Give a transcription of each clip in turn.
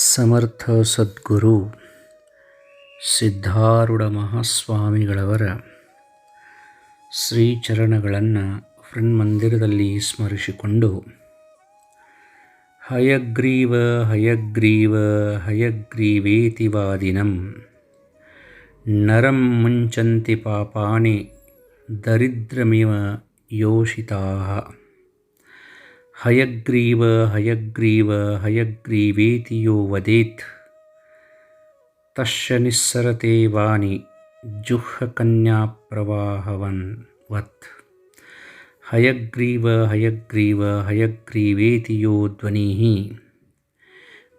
ಸಮರ್ಥ ಸದ್ಗುರು ಸಿದ್ಧಾರೂಢ ಮಹಾಸ್ವಾಮಿಗಳವರ ಶ್ರೀಚರಣಗಳನ್ನು ಮಂದಿರದಲ್ಲಿ ಸ್ಮರಿಸಿಕೊಂಡು, ಹಯಗ್ರೀವ ಹಯಗ್ರೀವ ಹಯಗ್ರೀವೇತಿ ವಾದಿನಂ, ನರಂ ಮುಂಚಂತಿ ಪಾಪಾನಿ ದರಿದ್ರಮಿವ ಯೋಷಿತಾ. हयग्रीव हयग्रीव हयग्रीवेति यो वदेत्। तस्य निःसरते वाणि जुह्कन्याप्रवाहवन्वत् हयग्रीव हयग्रीव हयग्रीवेति यो ध्वनिः।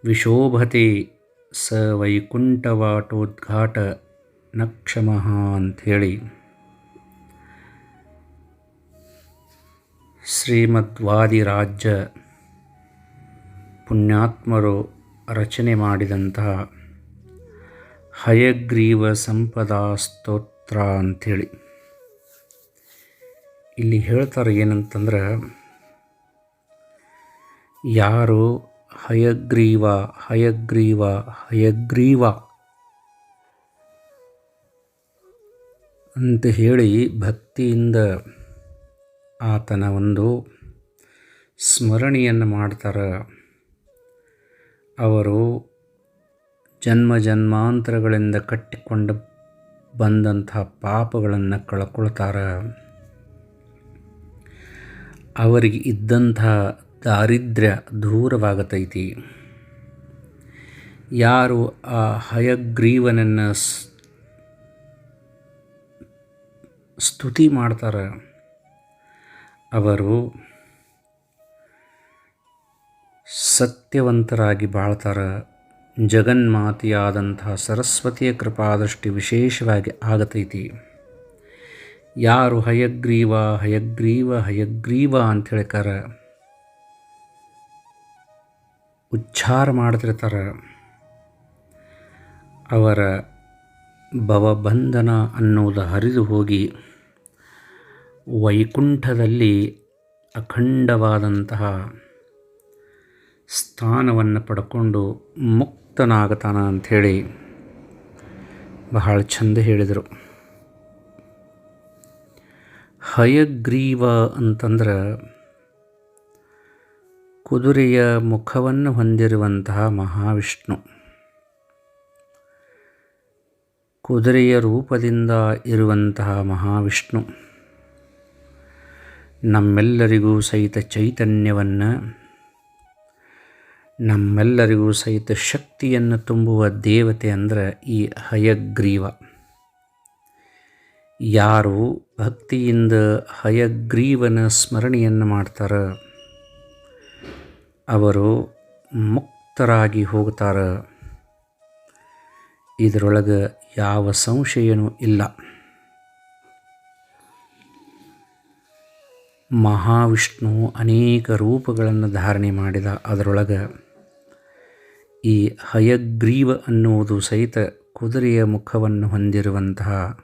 विशोभते स वैकुण्ठवाटोद्घाटनक्षमहान् थेऽळि ಶ್ರೀಮದ್ವಾದಿರಾಜ್ಯ ಪುಣ್ಯಾತ್ಮರು ರಚನೆ ಮಾಡಿದಂತಹ ಹಯಗ್ರೀವ ಸಂಪದಾ ಸ್ತೋತ್ರ ಅಂಥೇಳಿ. ಇಲ್ಲಿ ಹೇಳ್ತಾರೆ ಏನಂತಂದ್ರೆ, ಯಾರು ಹಯಗ್ರೀವ ಹಯಗ್ರೀವ ಹಯಗ್ರೀವ ಅಂತ ಹೇಳಿ ಭಕ್ತಿಯಿಂದ ಆತನ ಒಂದು ಸ್ಮರಣೆಯನ್ನು ಮಾಡ್ತಾರೆ. ಅವರು ಜನ್ಮ ಜನ್ಮಾಂತರಗಳಿಂದ ಕಟ್ಟಿಕೊಂಡು ಬಂದಂಥ ಪಾಪಗಳನ್ನು ಕಳ್ಕೊಳ್ತಾರೆ. ಅವರಿಗೆ ಇದ್ದಂಥ ದಾರಿದ್ರ್ಯ ದೂರವಾಗತೈತಿ. ಯಾರು ಆ ಹಯಗ್ರೀವನನ್ನು ಸ್ತುತಿ ಮಾಡ್ತಾರೆ. ಅವರು ಸತ್ಯವಂತರಾಗಿ ಬಾಳ್ತಾರೆ. ಜಗನ್ಮಾತೆಯಾದಂತಹ ಸರಸ್ವತಿಯ ಕೃಪಾದೃಷ್ಟಿ ವಿಶೇಷವಾಗಿ ಆಗತೈತಿ. ಯಾರು ಹಯಗ್ರೀವ ಹಯಗ್ರೀವ ಹಯಗ್ರೀವ ಅಂತ ಹೇಳ್ಕಾರ ಉಚ್ಚಾರ ಮಾಡ್ತಿರ್ತಾರೆ. ಅವರ ಭವಬಂಧನ ಅನ್ನೋದು ಹರಿದು ಹೋಗಿ ವೈಕುಂಠದಲ್ಲಿ ಅಖಂಡವಾದಂತಹ ಸ್ಥಾನವನ್ನು ಪಡ್ಕೊಂಡು ಮುಕ್ತನಾಗತಾನ ಅಂಥೇಳಿ ಬಹಳ ಚಂದ ಹೇಳಿದರು. ಹಯಗ್ರೀವ ಅಂತಂದ್ರೆ ಕುದುರೆಯ ಮುಖವನ್ನು ಹೊಂದಿರುವಂತಹ ಮಹಾವಿಷ್ಣು. ಕುದುರೆಯ ರೂಪದಿಂದ ಇರುವಂತಹ ಮಹಾವಿಷ್ಣು. ನಮ್ಮೆಲ್ಲರಿಗೂ ಸಹಿತ ಚೈತನ್ಯವನ್ನು, ನಮ್ಮೆಲ್ಲರಿಗೂ ಸಹಿತ ಶಕ್ತಿಯನ್ನು ತುಂಬುವ ದೇವತೆ ಅಂದರೆ ಈ ಹಯಗ್ರೀವ. ಯಾರು ಭಕ್ತಿಯಿಂದ ಹಯಗ್ರೀವನ ಸ್ಮರಣೆಯನ್ನು ಮಾಡ್ತಾರೆ, ಅವರು ಮುಕ್ತರಾಗಿ ಹೋಗ್ತಾರೆ. ಇದರೊಳಗೆ ಯಾವ ಸಂಶಯನೂ ಇಲ್ಲ. ಮಹಾವಿಷ್ಣು ಅನೇಕ ರೂಪಗಳನ್ನು ಧಾರಣೆ ಮಾಡಿದ ಅದರೊಳಗೆ ಈ ಹಯಗ್ರೀವ ಅನ್ನುವುದು ಸಹಿತ ಕುದುರೆಯ ಮುಖವನ್ನು ಹೊಂದಿರುವಂತಹ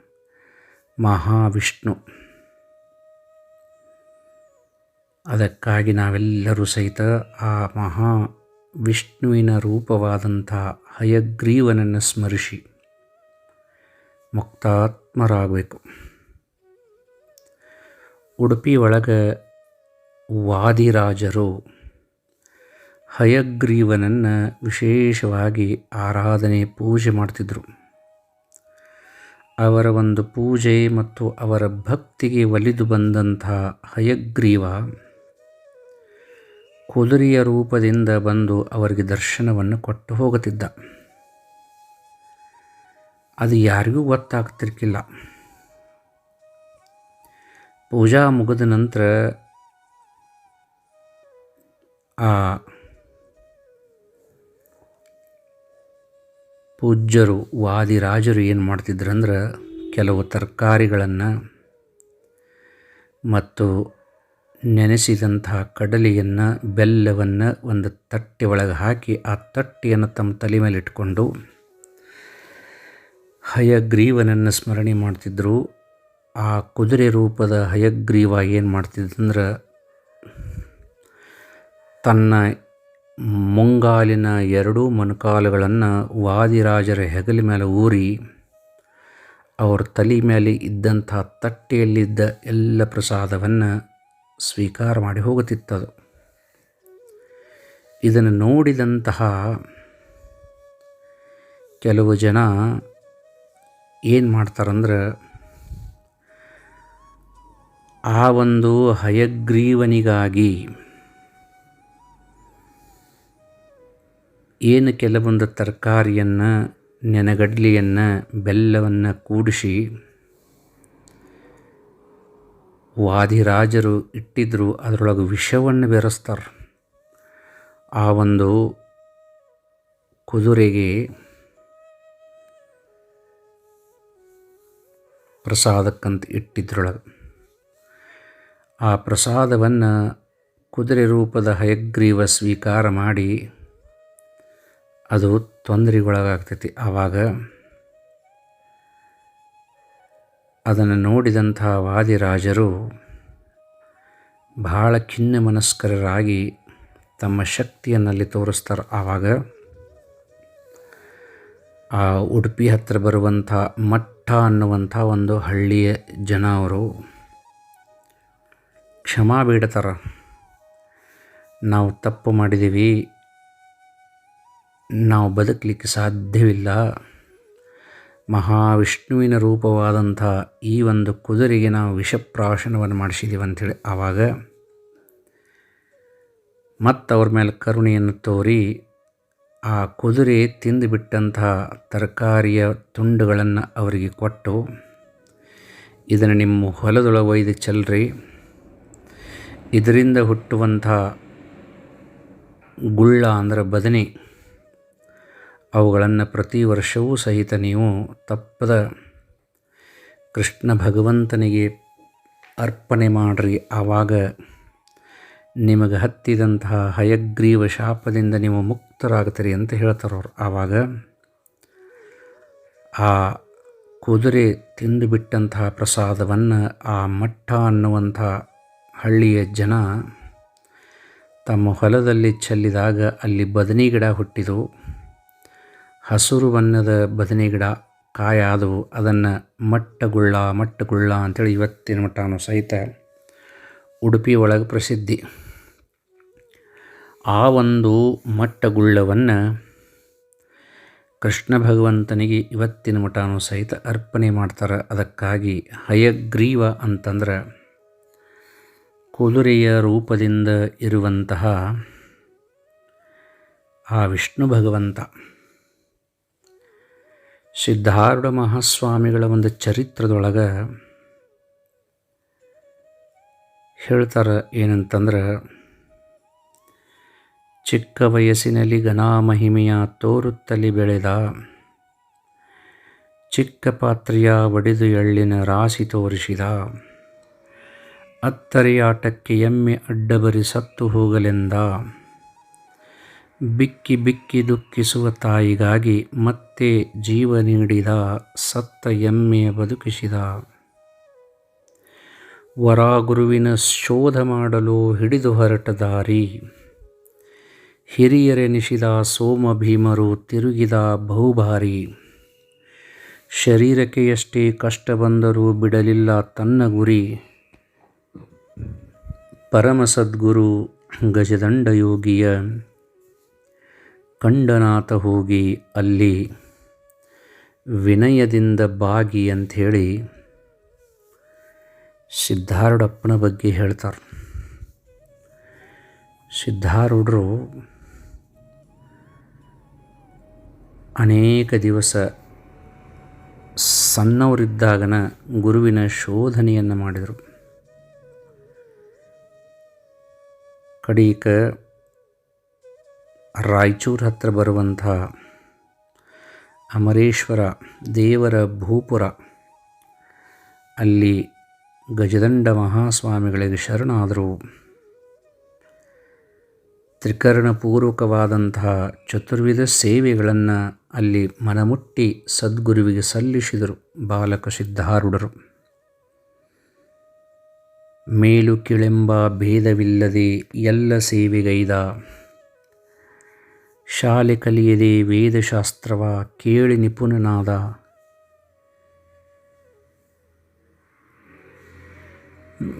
ಮಹಾವಿಷ್ಣು. ಅದಕ್ಕಾಗಿ ನಾವೆಲ್ಲರೂ ಸಹಿತ ಆ ಮಹಾ ವಿಷ್ಣುವಿನ ರೂಪವಾದಂಥ ಹಯಗ್ರೀವನನ್ನು ಸ್ಮರಿಸಿ ಮುಕ್ತಾತ್ಮರಾಗಬೇಕು. ಉಡುಪಿ ಒಳಗೆ ವಾದಿರಾಜರು ಹಯಗ್ರೀವನನ್ನು ವಿಶೇಷವಾಗಿ ಆರಾಧನೆ ಪೂಜೆ ಮಾಡ್ತಿದ್ದರು ಅವರ ಒಂದು ಪೂಜೆ ಮತ್ತು ಅವರ ಭಕ್ತಿಗೆ ಒಲಿದು ಬಂದಂಥ ಹಯಗ್ರೀವ ಕುದುರೆಯ ರೂಪದಿಂದ ಬಂದು ಅವರಿಗೆ ದರ್ಶನವನ್ನು ಕೊಟ್ಟು ಹೋಗುತ್ತಿದ್ದ. ಅದು ಯಾರಿಗೂ ಗೊತ್ತಾಗ್ತಿರ್ಕಿಲ್ಲ. ಪೂಜಾ ಮುಗಿದ ನಂತರ ಆ ಪೂಜ್ಯರು ವಾದಿರಾಜರು ಏನು ಮಾಡ್ತಿದ್ರಂದ್ರೆ ಕೆಲವು ತರಕಾರಿಗಳನ್ನು ಮತ್ತು ನೆನೆಸಿದಂತಹ ಕಡಲೆಯನ್ನು, ಬೆಲ್ಲವನ್ನು ಒಂದು ತಟ್ಟೆ ಒಳಗೆ ಹಾಕಿ ಆ ತಟ್ಟೆಯನ್ನು ತಮ್ಮ ತಲೆ ಮೇಲೆ ಇಟ್ಕೊಂಡು ಹಯಗ್ರೀವನನ್ನು ಸ್ಮರಣೆ ಮಾಡ್ತಿದ್ದರು ಆ ಕುದುರೆ ರೂಪದ ಹಯಗ್ರೀವ ಏನು ಮಾಡ್ತಿದ್ದಂದ್ರೆ ತನ್ನ ಮುಂಗಾಲಿನ ಎರಡೂ ಮೊಣಕಾಲುಗಳನ್ನು ವಾದಿರಾಜರ ಹೆಗಲ ಮೇಲೆ ಊರಿ ಅವ್ರ ತಲೆ ಮೇಲೆ ಇದ್ದಂಥ ತಟ್ಟೆಯಲ್ಲಿದ್ದ ಎಲ್ಲ ಪ್ರಸಾದವನ್ನು ಸ್ವೀಕಾರ ಮಾಡಿ ಹೋಗುತ್ತಿತ್ತದು ಇದನ್ನು ನೋಡಿದಂತಹ ಕೆಲವು ಜನ ಏನು ಮಾಡ್ತಾರಂದ್ರೆ ಆ ಒಂದು ಹಯಗ್ರೀವನಿಗಾಗಿ. ಏನು ಕೆಲವೊಂದು ತರಕಾರಿಯನ್ನು, ನೆನಗಡ್ಲಿಯನ್ನು, ಬೆಲ್ಲವನ್ನು ಕೂಡಿಸಿ, ವಾದಿರಾಜರು ಇಟ್ಟಿದ್ದರು ಅದರೊಳಗೆ ವಿಷವನ್ನು ಬೆರೆಸ್ತಾರೆ. ಆ ಒಂದು ಕುದುರೆಗೆ ಪ್ರಸಾದಕ್ಕಂತ ಇಟ್ಟಿದ್ರೊಳಗೆ ಆ ಪ್ರಸಾದವನ್ನು ಕುದುರೆ ರೂಪದ ಹಯಗ್ರೀವ ಸ್ವೀಕಾರ ಮಾಡಿ ಅದು ತೊಂದರೆಗೊಳಗಾಗ್ತೈತಿ. ಆವಾಗ ಅದನ್ನು ನೋಡಿದಂಥ ವಾದಿರಾಜರು ಬಹಳ ಖಿನ್ನ ಮನಸ್ಕರರಾಗಿ ತಮ್ಮ ಶಕ್ತಿಯನ್ನಲ್ಲಿ ತೋರಿಸ್ತಾರೆ. ಆವಾಗ ಆ ಉಡುಪಿ ಹತ್ತಿರ ಬರುವಂಥ ಮಠ ಅನ್ನುವಂಥ ಒಂದು ಹಳ್ಳಿಯ ಜನ ಅವರು ಕ್ಷಮಾ ಬೇಡ್ತಾರೆ. ನಾವು ತಪ್ಪು ಮಾಡಿದ್ದೀವಿ. ನಾವು ಬದುಕಲಿಕ್ಕೆ ಸಾಧ್ಯವಿಲ್ಲ. ಮಹಾವಿಷ್ಣುವಿನ ರೂಪವಾದಂಥ ಈ ಒಂದು ಕುದುರೆಗೆ ನಾವು ವಿಷಪ್ರಾಶನವನ್ನು ಮಾಡಿಸಿದ್ದೀವಿ ಅಂಥೇಳಿ ಆವಾಗ ಮತ್ತವ್ರ ಮೇಲೆ ಕರುಣೆಯನ್ನು ತೋರಿ ಆ ಕುದುರೆ ತಿಂದುಬಿಟ್ಟಂತಹ ತರಕಾರಿಯ ತುಂಡುಗಳನ್ನು ಅವರಿಗೆ ಕೊಟ್ಟು, ಇದನ್ನು ನಿಮ್ಮ ಹೊಲದೊಳಗೆ ಒಯ್ದು ಚೆಲ್ರಿ. ಇದರಿಂದ ಹುಟ್ಟುವಂಥ ಗುಳ್ಳ ಅಂದರೆ ಬದನೆ, ಅವುಗಳನ್ನು ಪ್ರತಿ ವರ್ಷವೂ ಸಹಿತ ನೀವು ತಪ್ಪದ ಕೃಷ್ಣ ಭಗವಂತನಿಗೆ ಅರ್ಪಣೆ ಮಾಡಿರಿ. ಆವಾಗ ನಿಮಗೆ ಹತ್ತಿದಂತಹ ಹಯಗ್ರೀವ ಶಾಪದಿಂದ ನೀವು ಮುಕ್ತರಾಗ್ತೀರಿ ಅಂತ ಹೇಳ್ತಾರವ್ರು ಆವಾಗ ಆ ಕುದುರೆ ತಿಂದುಬಿಟ್ಟಂತಹ ಪ್ರಸಾದವನ್ನು ಆ ಮಠ ಅನ್ನುವಂಥ ಹಳ್ಳಿಯ ಜನ ತಮ್ಮ ಹೊಲದಲ್ಲಿ ಚೆಲ್ಲಿದಾಗ ಅಲ್ಲಿ ಬದನಿ ಗಿಡ ಹುಟ್ಟಿದವು ಹಸುರು ಬಣ್ಣದ ಬದನೆ ಗಿಡ ಕಾಯಾದವು ಅದನ್ನು ಮಟ್ಟಗುಳ್ಳ ಮಟ್ಟಗುಳ್ಳ ಅಂಥೇಳಿ ಇವತ್ತಿನ ಮಟ್ಟನೂ ಸಹಿತ ಉಡುಪಿ ಒಳಗೆ ಪ್ರಸಿದ್ಧಿ. ಆ ಒಂದು ಮಟ್ಟಗುಳ್ಳವನ್ನು ಕೃಷ್ಣ ಭಗವಂತನಿಗೆ ಇವತ್ತಿನ ಮಠನೂ ಸಹಿತ ಅರ್ಪಣೆ ಮಾಡ್ತಾರೆ. ಅದಕ್ಕಾಗಿ ಹಯಗ್ರೀವ ಅಂತಂದ್ರೆ ಕುದುರೆಯ ರೂಪದಿಂದ ಇರುವಂತಹ ಆ ವಿಷ್ಣು ಭಗವಂತ, ಸಿದ್ಧಾರೂಢ ಮಹಾಸ್ವಾಮಿಗಳ ಒಂದು ಚರಿತ್ರದೊಳಗೆ ಹೇಳ್ತಾರೆ ಏನಂತಂದ್ರೆ, ಚಿಕ್ಕ ವಯಸ್ಸಿನಲ್ಲಿ ಘನಾಮಹಿಮೆಯ ತೋರುತ್ತಲಿ ಬೆಳೆದ ಚಿಕ್ಕ ಪಾತ್ರೆಯ ಒಡೆದು ಎಳ್ಳಿನ ರಾಶಿ ತೋರಿಸಿದ. ಅತ್ತರೆಯಾಟಕ್ಕೆ ಎಮ್ಮೆ ಅಡ್ಡಬರಿ ಸತ್ತು ಹೋಗಲೆಂದ. ಬಿಕ್ಕಿ ಬಿಕ್ಕಿ ದುಃಖಿಸುವ ತಾಯಿಗಾಗಿ ಮತ್ತೆ ಜೀವ ನೀಡಿದ ಸತ್ತ ಎಮ್ಮೆ ಬದುಕಿಸಿದ. ವರಾಗುರುವಿನ ಶೋಧ ಮಾಡಲು ಹಿಡಿದು ಹೊರಟ ದಾರಿ. ಹಿರಿಯರೆನಿಸಿದ ಸೋಮ ಭೀಮರು ತಿರುಗಿದ ಬಹುಭಾರಿ. ಶರೀರಕ್ಕೆ ಎಷ್ಟೇ ಕಷ್ಟ ಬಂದರೂ ಬಿಡಲಿಲ್ಲ ತನ್ನ ಗುರಿ. ಪರಮ ಸದ್ಗುರು ಗಜದಂಡ ಯೋಗಿಯ ಕಂಡನಾಥ ಹೋಗಿ ಅಲ್ಲಿ ವಿನಯದಿಂದ ಬಾಗಿ ಅಂಥೇಳಿ ಸಿದ್ಧಾರೂಢಪ್ಪನ ಬಗ್ಗೆ ಹೇಳ್ತಾರೆ. ಸಿದ್ಧಾರೂಢರು ಅನೇಕ ದಿವಸ ಸಣ್ಣವರಿದ್ದಾಗನ ಗುರುವಿನ ಶೋಧನೆಯನ್ನು ಮಾಡಿದರು. ಕಡೀಕ ರಾಯಚೂರು ಹತ್ರ ಬರುವಂಥ ಅಮರೇಶ್ವರ ದೇವರ ಭೂಪುರ, ಅಲ್ಲಿ ಗಜದಂಡ ಮಹಾಸ್ವಾಮಿಗಳಿಗೆ ಶರಣಾದರು. ತ್ರಿಕರಣಪೂರ್ವಕವಾದಂತಹ ಚತುರ್ವಿಧ ಸೇವೆಗಳನ್ನು ಅಲ್ಲಿ ಮನಮುಟ್ಟಿ ಸದ್ಗುರುವಿಗೆ ಸಲ್ಲಿಸಿದರು ಬಾಲಕ ಸಿದ್ಧಾರೂಢರು. ಮೇಲು ಕಿಳೆಂಬ ಭೇದವಿಲ್ಲದೆ ಎಲ್ಲ ಸೇವೆಗೈದ. ಶಾಲೆ ಕಲಿಯದೆ ವೇದಶಾಸ್ತ್ರವ ಕೇಳಿ ನಿಪುಣನಾದ.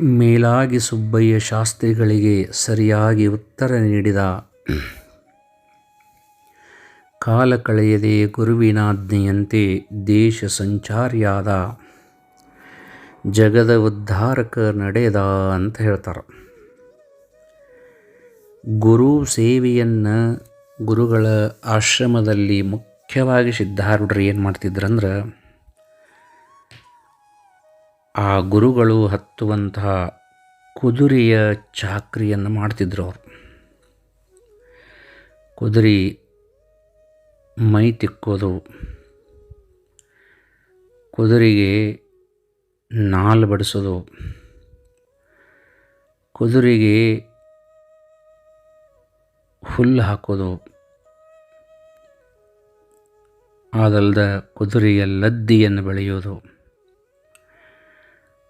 ಮೇಲಾಗಿ ಸುಬ್ಬಯ್ಯ ಶಾಸ್ತ್ರಿಗಳಿಗೆ ಸರಿಯಾಗಿ ಉತ್ತರ ನೀಡಿದ. ಕಾಲ ಕಳೆಯದೆ ಗುರುವಿನಾಜ್ಞೆಯಂತೆ ದೇಶ ಸಂಚಾರಿಯಾದ. ಜಗದ ಉದ್ಧಾರಕ ನಡೆದ ಅಂತ ಹೇಳ್ತಾರೆ. ಗುರು ಸೇವೆಯನ್ನು ಗುರುಗಳ ಆಶ್ರಮದಲ್ಲಿ ಮುಖ್ಯವಾಗಿ ಸಿದ್ಧಾರೂಢರು ಏನು ಮಾಡ್ತಿದ್ರಂದ್ರೆ, ಆ ಗುರುಗಳು ಹತ್ತುವಂತಹ ಕುದುರೆಯ ಚಾಕ್ರಿಯನ್ನು ಮಾಡ್ತಿದ್ರು ಅವರು. ಕುದುರೆ ಮೈ ತಿಕ್ಕೋದು, ಕುದುರೆಗೆ ನಾಲ್ ಬಡಿಸೋದು ಕುದುರೆಗೆ ಹುಲ್ಲು ಹಾಕೋದು. ಅದಲ್ಲದ ಕುದುರೆಯ ಲದ್ದಿಯನ್ನು ಬೆಳೆಯೋದು.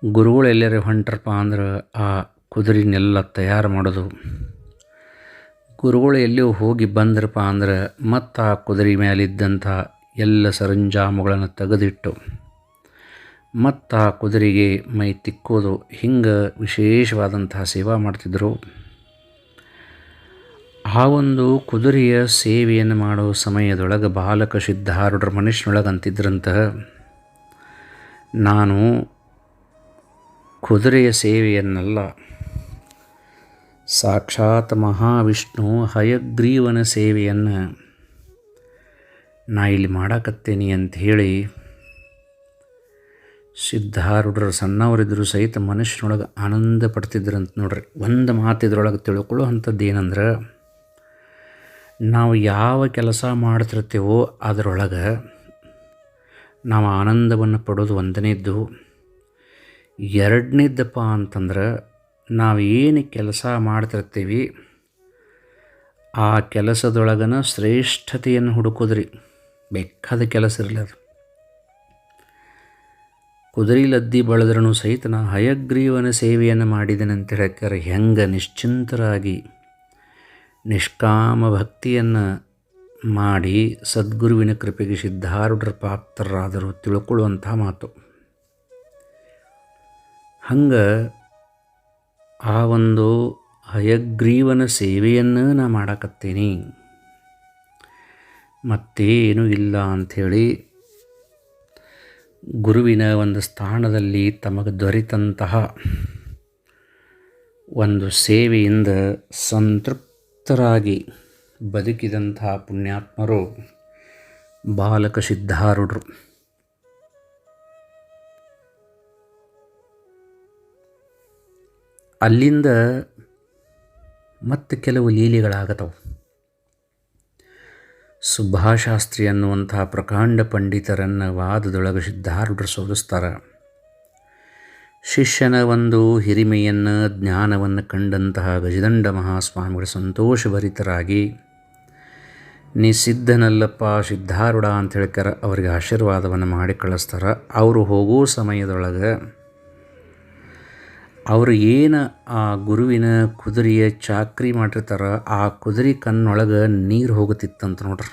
ಗುರುಗಳು ಎಲ್ಲರೂ ಹೊಂಟ್ರಪ್ಪ ಅಂದ್ರೆ ಆ ಕುದುರೆನೆಲ್ಲ ತಯಾರು ಮಾಡೋದು. ಗುರುಗಳು ಎಲ್ಲಿಯೂ ಹೋಗಿ ಬಂದ್ರಪ್ಪ ಅಂದ್ರೆ ಮತ್ತು ಆ ಕುದುರೆ ಮೇಲಿದ್ದಂಥ ಎಲ್ಲ ಸರಂಜಾಮುಗಳನ್ನು ತೆಗೆದಿಟ್ಟು ಮತ್ತು ಆ ಕುದುರೆಗೆ ಮೈ ತಿಕ್ಕೋದು ಹಿಂಗೆ ವಿಶೇಷವಾದಂತಹ ಸೇವಾ ಮಾಡ್ತಿದ್ದರು ಆ ಒಂದು ಕುದುರೆಯ ಸೇವೆಯನ್ನು ಮಾಡೋ ಸಮಯದೊಳಗೆ ಬಾಲಕ ಸಿದ್ಧಾರುಡ್ರ ಮನುಷ್ಯನೊಳಗೆ ಅಂತಿದ್ರಂತ ನಾನು ಕುದುರೆಯ ಸೇವೆಯನ್ನೆಲ್ಲ, ಸಾಕ್ಷಾತ್ ಮಹಾವಿಷ್ಣು ಹಯಗ್ರೀವನ ಸೇವೆಯನ್ನು ನಾ ಇಲ್ಲಿ ಮಾಡಾಕತ್ತೇನೆ ಅಂತ ಹೇಳಿ ಸಿದ್ಧಾರೂಢರು ಸಣ್ಣವರಿದ್ದರೂ ಸಹಿತ ಮನುಷ್ಯನೊಳಗೆ ಆನಂದ ಪಡ್ತಿದ್ರಂತ ನೋಡ್ರಿ. ಒಂದು ಮಾತಿದ್ರೊಳಗೆ ತಿಳ್ಕೊಳ್ಳೋ ಅಂಥದ್ದು ಏನಂದ್ರೆ ನಾವು ಯಾವ ಕೆಲಸ ಮಾಡ್ತಿರ್ತೀವೋ ಅದರೊಳಗೆ ನಾವು ಆನಂದವನ್ನು ಪಡೋದು ಒಂದನೇದ್ದು ಎರಡನೇದ್ದಪ್ಪ ಅಂತಂದ್ರೆ, ನಾವು ಏನು ಕೆಲಸ ಮಾಡ್ತಿರ್ತೀವಿ, ಆ ಕೆಲಸದೊಳಗನ ಶ್ರೇಷ್ಠತೆಯನ್ನು ಹುಡುಕೋದ್ರಿ. ಬೇಕಾದ ಕೆಲಸ ಇರಲಿ ಅದು. ಕುದುರೆ ಲದ್ದಿ ಬಳದ್ರೂ ಸಹಿತ ನಾ ಹಯಗ್ರೀವನ ಸೇವೆಯನ್ನು ಮಾಡಿದೆನಂತ ಹೇಳ್ತಾರೆ ಹೆಂಗೆ ನಿಶ್ಚಿಂತರಾಗಿ ನಿಷ್ಕಾಮ ಭಕ್ತಿಯನ್ನು ಮಾಡಿ ಸದ್ಗುರುವಿನ ಕೃಪೆಗೆ ಸಿದ್ಧಾರೂಢರ ಪಾತ್ರರಾದರೂ ತಿಳ್ಕೊಳ್ಳುವಂಥ ಮಾತು. ಹಂಗೆ ಆ ಒಂದು ಹಯಗ್ರೀವನ ಸೇವೆಯನ್ನು ನಾ ಮಾಡಕತ್ತೀನಿ. ಮತ್ತೇನೂ ಇಲ್ಲ ಅಂಥೇಳಿ ಗುರುವಿನ ಒಂದು ಸ್ಥಾನದಲ್ಲಿ ತಮಗೆ ದೊರೆತಂತಹ ಒಂದು ಸೇವೆಯಿಂದ ಸಂತೃಪ್ತರಾಗಿ ಬದುಕಿದಂತಹ ಪುಣ್ಯಾತ್ಮರು ಬಾಲಕ ಸಿದ್ಧಾರುಡ್ರು ಅಲ್ಲಿಂದ ಮತ್ತೆ ಕೆಲವು ಲೀಲೆಗಳಾಗತ್ತವು ಸುಭಾಶಾಸ್ತ್ರಿ ಅನ್ನುವಂತಹ ಪ್ರಕಾಂಡ ಪಂಡಿತರನ್ನು ವಾದದೊಳಗೆ ಸಿದ್ಧಾರೂಢರು ಸೋಲಿಸ್ತಾರೆ. ಶಿಷ್ಯನ ಒಂದು ಹಿರಿಮೆಯನ್ನು, ಜ್ಞಾನವನ್ನು ಕಂಡಂತಹ ಗಜದಂಡ ಮಹಾಸ್ವಾಮಿಗಳು ಸಂತೋಷಭರಿತರಾಗಿ ನೀ ಸಿದ್ಧನಲ್ಲಪ್ಪ ಸಿದ್ಧಾರೂಢ ಅಂತ ಹೇಳ್ಕಾರ ಅವರಿಗೆ ಆಶೀರ್ವಾದವನ್ನು ಮಾಡಿ ಕಳಿಸ್ತಾರೆ. ಅವರು ಹೋಗೋ ಸಮಯದೊಳಗೆ ಅವರು ಏನು ಆ ಗುರುವಿನ ಕುದುರೆಯ ಚಾಕ್ರಿ ಮಾಡಿರ್ತಾರ, ಆ ಕುದುರೆ ಕಣ್ಣೊಳಗೆ ನೀರು ಹೋಗುತ್ತಿತ್ತಂತ ನೋಡ್ರಿ.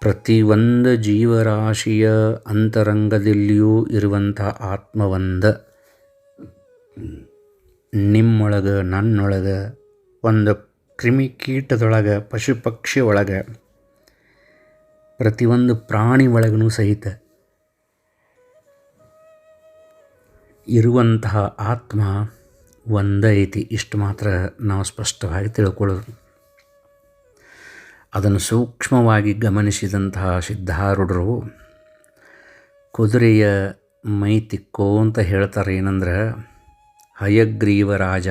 ಪ್ರತಿಯೊಂದು ಜೀವರಾಶಿಯ ಅಂತರಂಗದಲ್ಲಿಯೂ ಇರುವಂಥ ಆತ್ಮವಂದ. ನಿಮ್ಮೊಳಗೆ, ನನ್ನೊಳಗೆ, ಒಂದು ಕ್ರಿಮಿಕೀಟದೊಳಗೆ ಪಶು ಪಕ್ಷಿ ಒಳಗೆ ಪ್ರತಿಯೊಂದು ಪ್ರಾಣಿ ಒಳಗೂ ಸಹಿತ ಇರುವಂತಹ ಆತ್ಮ ಒಂದೇ ಐತಿ ಇಷ್ಟು ಮಾತ್ರ ನಾವು ಸ್ಪಷ್ಟವಾಗಿ ತಿಳ್ಕೊಳ್ಳೋದು. ಅದನ್ನು ಸೂಕ್ಷ್ಮವಾಗಿ ಗಮನಿಸಿದಂತಹ ಸಿದ್ಧಾರೂಢರು ಕುದುರೆಯ ಮೈ ತಿಕ್ಕೋ ಅಂತ ಹೇಳ್ತಾರೆ ಏನಂದ್ರೆ, ಹಯಗ್ರೀವ ರಾಜ,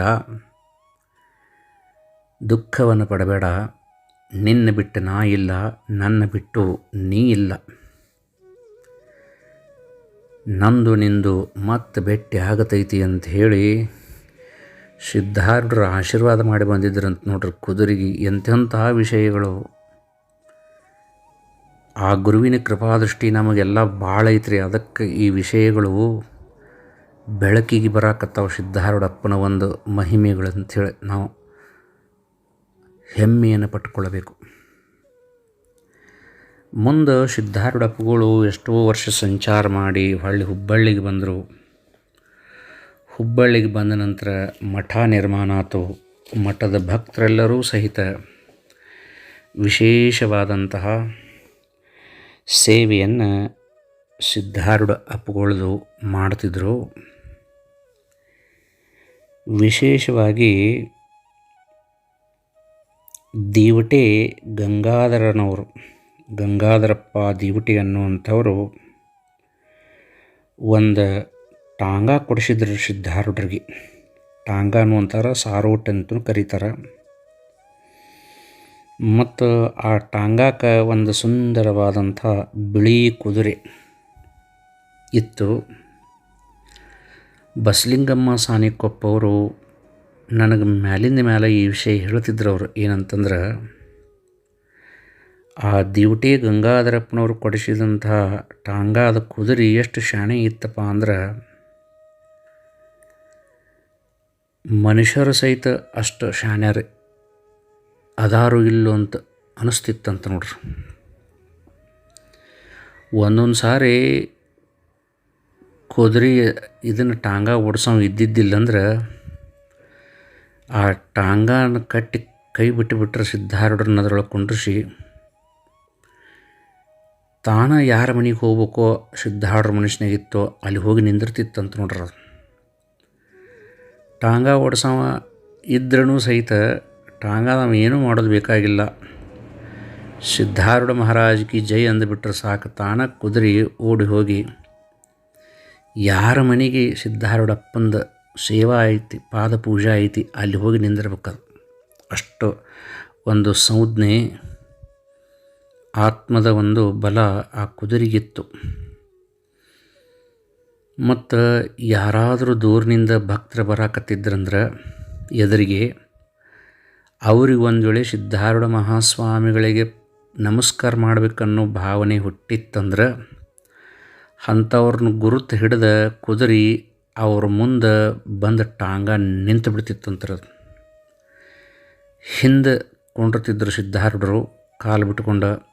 ದುಃಖವನ್ನು ಪಡಬೇಡ, ನಿನ್ನ ಬಿಟ್ಟು ನಾ ಇಲ್ಲ, ನನ್ನ ಬಿಟ್ಟು ನೀ ಇಲ್ಲ. ನಂದು ನಿಂದು ಮತ್ತೆ ಭೇಟಿ ಆಗತೈತಿ ಅಂತ ಹೇಳಿ ಸಿದ್ಧಾರೂಢರು ಆಶೀರ್ವಾದ ಮಾಡಿ ಬಂದಿದ್ರಂತ ನೋಡ್ರಿ ಕುದುರೆಗೆ ಎಂತೆಂತಹ ವಿಷಯಗಳು. ಆ ಗುರುವಿನ ಕೃಪಾದೃಷ್ಟಿ ನಮಗೆಲ್ಲ ಭಾಳ ಐತ್ರಿ. ಅದಕ್ಕೆ ಈ ವಿಷಯಗಳು ಬೆಳಕಿಗೆ ಬರಾಕತ್ತಾವ ಸಿದ್ಧಾರೂಢಪ್ಪನ ಒಂದು ಮಹಿಮೆಗಳು ಅಂಥೇಳಿ ನಾವು ಹೆಮ್ಮೆಯನ್ನು ಪಟ್ಟುಕೊಳ್ಳಬೇಕು ಮುಂದೆ ಸಿದ್ಧಾರೂಢಪ್ಪಗಳು ಎಷ್ಟೋ ವರ್ಷ ಸಂಚಾರ ಮಾಡಿ ಹೊಳ್ಳಿ ಹುಬ್ಬಳ್ಳಿಗೆ ಬಂದರು. ಹುಬ್ಬಳ್ಳಿಗೆ ಬಂದ ನಂತರ ಮಠ ನಿರ್ಮಾಣ ಆಯಿತು ಮಠದ ಭಕ್ತರೆಲ್ಲರೂ ಸಹಿತ ವಿಶೇಷವಾದಂತಹ ಸೇವೆಯನ್ನು ಸಿದ್ಧಾರೂಢ ಅಪ್ಪುಗಳದು ಮಾಡ್ತಿದ್ದರು ವಿಶೇಷವಾಗಿ ದೇವಟೆ ಗಂಗಾಧರನವರು. ಗಂಗಾಧರಪ್ಪ ದೀವಟಿ ಅನ್ನುವಂಥವರು ಒಂದು ಟಾಂಗ ಕೊಡಿಸಿದ್ರು ಸಿದ್ಧಾರೂಢರಿಗೆ. ಟಾಂಗ ಅನ್ನುವಂಥರ ಸಾರೋಟ್ ಅಂತಲೂ ಕರೀತಾರೆ. ಮತ್ತು ಆ ಟಾಂಗಾಕ ಒಂದು ಸುಂದರವಾದಂಥ ಬಿಳಿ ಕುದುರೆ ಇತ್ತು. ಬಸಲಿಂಗಮ್ಮ ಸಾನಿಕೊಪ್ಪವರು ನನಗೆ ಮ್ಯಾಲಿಂದ ಮ್ಯಾಲೆ ಈ ವಿಷಯ ಹೇಳ್ತಿದ್ರು ಅವರು ಏನಂತಂದ್ರೆ ಆ ದಿವಟಿ ಗಂಗಾಧರಪ್ಪನವರು ಕೊಡಿಸಿದಂಥ ಟಾಂಗಾದ ಕುದುರೆ ಎಷ್ಟು ಶಾಣೆ ಇತ್ತಪ್ಪ ಅಂದ್ರೆ ಮನುಷ್ಯರು ಸಹಿತ ಅಷ್ಟು ಶಾಣ್ಯಾರೆ ಅದಾರು ಇಲ್ಲೋ ಅಂತ ಅನಿಸ್ತಿತ್ತಂತ ನೋಡ್ರಿ. ಒಂದೊಂದು ಸಾರಿ ಕುದುರೆ ಇದನ್ನು ಟಾಂಗ ಓಡಿಸೋ ಇದ್ದಿದ್ದಿಲ್ಲ ಅಂದ್ರೆ ಆ ಟಾಂಗಾನ ಕಟ್ಟಿ ಕೈ ಬಿಟ್ಟು ಬಿಟ್ಟರೆ ಸಿದ್ಧಾರೂಢರನ್ನ ಅದರೊಳಗೆ ಕುಂಡ್ರಿಸಿ ತಾನ ಯಾರ ಮನೆಗೆ ಹೋಗ್ಬೇಕೋ ಸಿದ್ಧಾಡ್ರ ಮನುಷ್ಯನಾಗಿತ್ತೋ ಅಲ್ಲಿ ಹೋಗಿ ನಿಂದಿರ್ತಿತ್ತಂತ ನೋಡ್ರಿ ಟಾಂಗ ಓಡಿಸವ ಇದ್ರೂ ಸಹಿತ ಟಾಂಗ ನಾವು ಏನೂ ಮಾಡೋದು ಬೇಕಾಗಿಲ್ಲ. ಸಿದ್ಧಾರೂಢ ಮಹಾರಾಜ್ಗೆ ಜೈ ಅಂದುಬಿಟ್ರೆ ಸಾಕು, ತಾನ ಕುದುರೆ ಓಡಿ ಹೋಗಿ. ಯಾರ ಮನೆಗೆ ಸಿದ್ಧಾರೂಢಪ್ಪಂದ ಸೇವಾ ಐತಿ, ಪಾದ ಪೂಜೆ ಐತಿ, ಅಲ್ಲಿ ಹೋಗಿ ನಿಂದಿರ್ಬೇಕದು. ಅಷ್ಟು ಒಂದು ಸಂಜ್ಞೆ. ಆತ್ಮದ ಒಂದು ಬಲ ಆ ಕುದುರೆಗಿತ್ತು. ಮತ್ತು ಯಾರಾದರೂ ದೂರಿನಿಂದ ಭಕ್ತರು ಬರಾಕತ್ತಿದ್ರಂದ್ರೆ ಎದುರಿಗೆ ಅವ್ರಿಗೆ ಒಂದು ವೇಳೆ ಸಿದ್ಧಾರೂಢ ಮಹಾಸ್ವಾಮಿಗಳಿಗೆ ನಮಸ್ಕಾರ ಮಾಡಬೇಕನ್ನೋ ಭಾವನೆ ಹುಟ್ಟಿತ್ತಂದ್ರೆ ಅಂಥವ್ರನ್ನ ಗುರುತು ಹಿಡಿದ ಕುದುರೆ ಅವ್ರ ಮುಂದೆ ಬಂದ ಟಾಂಗ ನಿಂತು ಬಿಡ್ತಿತ್ತಂತ್ರ. ಹಿಂದೆ ಕೊಂಡಿರ್ತಿದ್ರು ಸಿದ್ಧಾರೂಢರು, ಕಾಲು ಬಿಟ್ಕೊಂಡು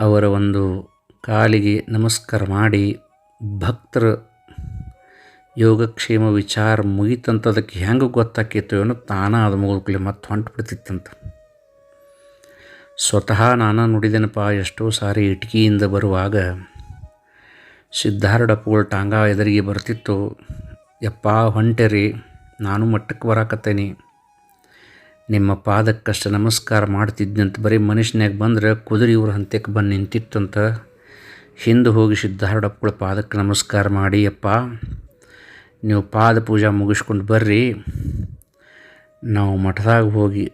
ಅವರ ಒಂದು ಕಾಲಿಗೆ ನಮಸ್ಕಾರ ಮಾಡಿ ಭಕ್ತರ ಯೋಗಕ್ಷೇಮ ವಿಚಾರ ಮುಗಿತಂತದಕ್ಕೆ ಹೆಂಗೆ ಗೊತ್ತಾಕೈತೋ ಅನ್ನೋ ತಾನ ಅದು ಮುಗಿದ್ಕೊಳ್ಳಿ ಮತ್ತೆ ಹೊಂಟು ಬಿಡ್ತಿತ್ತಂತ. ಸ್ವತಃ ನಾನು ನುಡಿದೆನಪ್ಪ ಎಷ್ಟೋ ಸಾರಿ ಇಟ್ಕಿಯಿಂದ ಬರುವಾಗ ಸಿದ್ಧಾರೂಢಪ್ಪಗಳು ಟಾಂಗ ಎದುರಿಗೆ ಬರ್ತಿತ್ತು, ಯಪ್ಪ ಹೊಂಟೆರಿ, ನಾನು ಮಟ್ಟಕ್ಕೆ ಬರಾಕತ್ತೇನೆ ನಿಮ್ಮ ಪಾದಕ್ಕಷ್ಟು ನಮಸ್ಕಾರ ಮಾಡ್ತಿದ್ದಂತ ಬರೀ ಮನುಷ್ಯನಾಗ ಬಂದ್ರೆ ಕುದುರೆ ಇವ್ರ ಹಂತಕ್ಕೆ ಬಂದು ನಿಂತಿತ್ತಂತ. ಹಿಂದೆ ಹೋಗಿ ಸಿದ್ಧಾರೂಢಪ್ಪಗಳ ಪಾದಕ್ಕೆ ನಮಸ್ಕಾರ ಮಾಡಿ, ಅಪ್ಪ, ನೀವು ಪಾದ ಪೂಜೆ ಮುಗಿಸ್ಕೊಂಡು ಬರ್ರಿ. ನಾವು ಮಠದಾಗ ಹೋಗಿ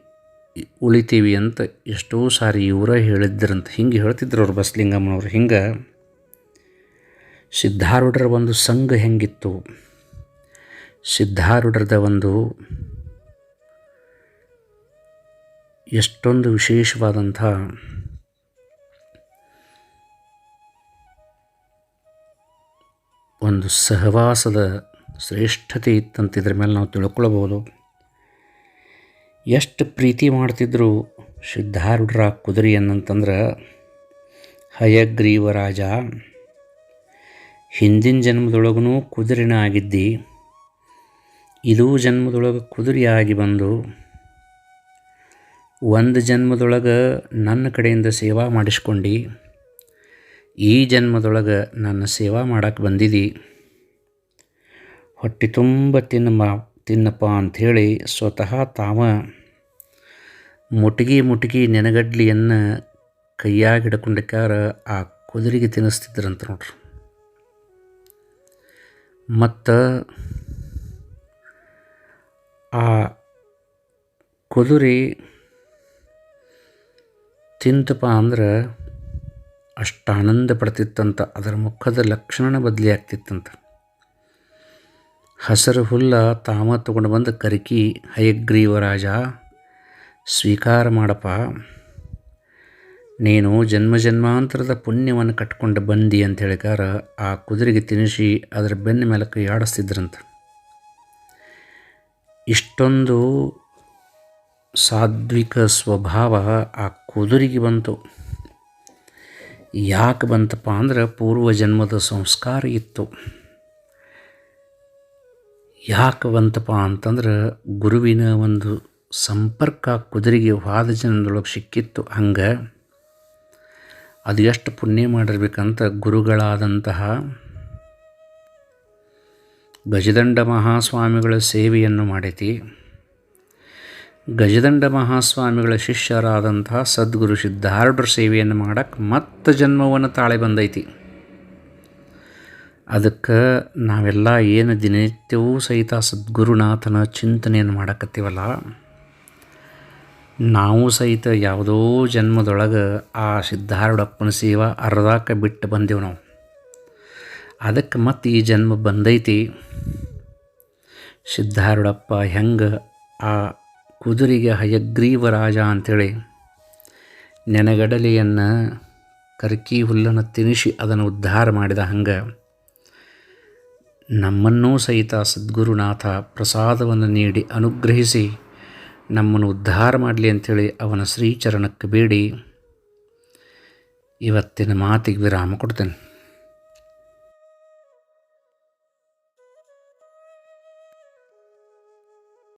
ಉಳಿತೀವಿ ಅಂತ ಎಷ್ಟೋ ಸಾರಿ ಇವರೇ ಹೇಳಿದ್ರಂತ. ಹಿಂಗೆ ಹೇಳ್ತಿದ್ರು ಅವ್ರು ಬಸಲಿಂಗಮ್ಮನವ್ರು. ಹಿಂಗೆ ಸಿದ್ಧಾರೂಢರ ಒಂದು ಸಂಘ ಹೆಂಗಿತ್ತು? ಸಿದ್ಧಾರೂಢರದ ಒಂದು ಎಷ್ಟೊಂದು ವಿಶೇಷವಾದಂಥ ಒಂದು ಸಹವಾಸದ ಶ್ರೇಷ್ಠತೆ ಇತ್ತಂತ ಇದ್ರ ಮೇಲೆ ನಾವು ತಿಳ್ಕೊಳ್ಬೋದು. ಎಷ್ಟು ಪ್ರೀತಿ ಮಾಡ್ತಿದ್ರು ಸಿದ್ಧಾರೂಢರ ಕುದುರೆಯನ್ನಂತಂದ್ರೆ ಹಯಗ್ರೀವ ರಾಜ, ಹಿಂದಿನ ಜನ್ಮದೊಳಗೂ ಕುದುರೆನ ಆಗಿದ್ದಿ, ಇದೂ ಜನ್ಮದೊಳಗೆ ಕುದುರೆಯಾಗಿ ಬಂದು ಒಂದು ಜನ್ಮದೊಳಗೆ ನನ್ನ ಕಡೆಯಿಂದ ಸೇವಾ ಮಾಡಿಸ್ಕೊಂಡು, ಈ ಜನ್ಮದೊಳಗೆ ನನ್ನ ಸೇವಾ ಮಾಡಕ್ಕೆ ಬಂದಿದ್ದಿ ಹೊಟ್ಟೆ ತುಂಬ ತಿನ್ನಮ್ಮ, ತಿನ್ನಪ್ಪ ಅಂಥೇಳಿ ಸ್ವತಃ ತಾವ ಮುಟಗಿ ಮುಟಗಿ ನೆನಗಡ್ಲಿಯನ್ನು ಕೈಯಾಗಿ ಹಿಡ್ಕೊಂಡಕ್ಕಾರ ಆ ಕುದುರೆಗೆ ತಿನ್ನಿಸ್ತಿದ್ರಂತ ನೋಡ್ರಿ. ಮತ್ತು ಆ ಕುದುರೆ ತಿಂತಪ್ಪ ಅಂದ್ರೆ ಅಷ್ಟು ಆನಂದ ಪಡ್ತಿತ್ತಂತ, ಅದರ ಮುಖದ ಲಕ್ಷಣ ಬದಲಿ ಆಗ್ತಿತ್ತಂತ. ಹಸರು ಹುಲ್ಲ ತಾಮ ತಗೊಂಡು ಬಂದು ಕರಿಕಿ ಹಯಗ್ರೀವ ರಾಜ ಸ್ವೀಕಾರ ಮಾಡಪ್ಪ. ನೀನು ಜನ್ಮ ಜನ್ಮಾಂತರದ ಪುಣ್ಯವನ್ನು ಕಟ್ಕೊಂಡು ಬಂದಿ ಅಂತ ಹೇಳಿಕಾರ ಆ ಕುದುರೆಗೆ ತಿನಿಸಿ ಅದರ ಬೆನ್ನ ಮೇಲೆ ಕೈ ಆಡಿಸ್ತಿದ್ರಂತ ಇಷ್ಟೊಂದು ಸಾತ್ವಿಕ ಸ್ವಭಾವ ಆ ಕುದುರೆಗೆ ಬಂತು. ಯಾಕೆ ಬಂತಪ್ಪ ಅಂದ್ರೆ ಪೂರ್ವ ಜನ್ಮದ ಸಂಸ್ಕಾರ ಇತ್ತು. ಯಾಕೆ ಬಂತಪ್ಪ ಅಂತಂದ್ರೆ ಗುರುವಿನ ಒಂದು ಸಂಪರ್ಕ ಕುದುರೆಗೆ ವಾದ ಜನದೊಳಗೆ ಸಿಕ್ಕಿತ್ತು. ಹಂಗೆ ಅದು ಎಷ್ಟು ಪುಣ್ಯ ಮಾಡಿರ್ಬೇಕಂತ ಗುರುಗಳಾದಂತಹ ಗಜದಂಡ ಮಹಾಸ್ವಾಮಿಗಳ ಸೇವೆಯನ್ನು ಮಾಡೈತಿ. ಗಜದಂಡ ಮಹಾಸ್ವಾಮಿಗಳ ಶಿಷ್ಯರಾದಂತಹ ಸದ್ಗುರು ಸಿದ್ಧಾರ್ಢರ ಸೇವೆಯನ್ನು ಮಾಡಕ್ಕೆ ಮತ್ತೆ ಜನ್ಮವನ್ನು ತಾಳೆ ಬಂದೈತಿ. ಅದಕ್ಕೆ ನಾವೆಲ್ಲ ಏನು ದಿನನಿತ್ಯವೂ ಸಹಿತ ಸದ್ಗುರುನಾಥನ ಚಿಂತನೆಯನ್ನು ಮಾಡಕತ್ತೀವಲ್ಲ, ನಾವು ಸಹಿತ ಯಾವುದೋ ಜನ್ಮದೊಳಗೆ ಆ ಸಿದ್ಧಾರ್ಢಪ್ಪನ ಸೇವಾ ಅರ್ಧಕ್ಕೆ ಬಿಟ್ಟು ಬಂದೆವು ನಾವು. ಅದಕ್ಕೆ ಮತ್ತೆ ಈ ಜನ್ಮ ಬಂದೈತಿ. ಸಿದ್ಧಾರ್ಢಪ್ಪ ಹೆಂಗೆ ಆ ಕುದುರೆಗೆ ಹಯಗ್ರೀವ ರಾಜ ಅಂಥೇಳಿ ನೆನಗಡಲೆಯನ್ನು ಕರ್ಕಿ ಹುಲ್ಲನ್ನು ತಿನಿಸಿ ಅದನ್ನು ಉದ್ಧಾರ ಮಾಡಿದ ಹಂಗೆ ನಮ್ಮನ್ನೂ ಸಹಿತ ಸದ್ಗುರುನಾಥ ಪ್ರಸಾದವನ್ನು ನೀಡಿ ಅನುಗ್ರಹಿಸಿ ನಮ್ಮನ್ನು ಉದ್ಧಾರ ಮಾಡಲಿ ಅಂಥೇಳಿ ಅವನ ಶ್ರೀಚರಣಕ್ಕೆ ಬೇಡಿ. ಇವತ್ತಿನ ಮಾತಿಗೆ ವಿರಾಮ ಕೊಡ್ತೇನೆ.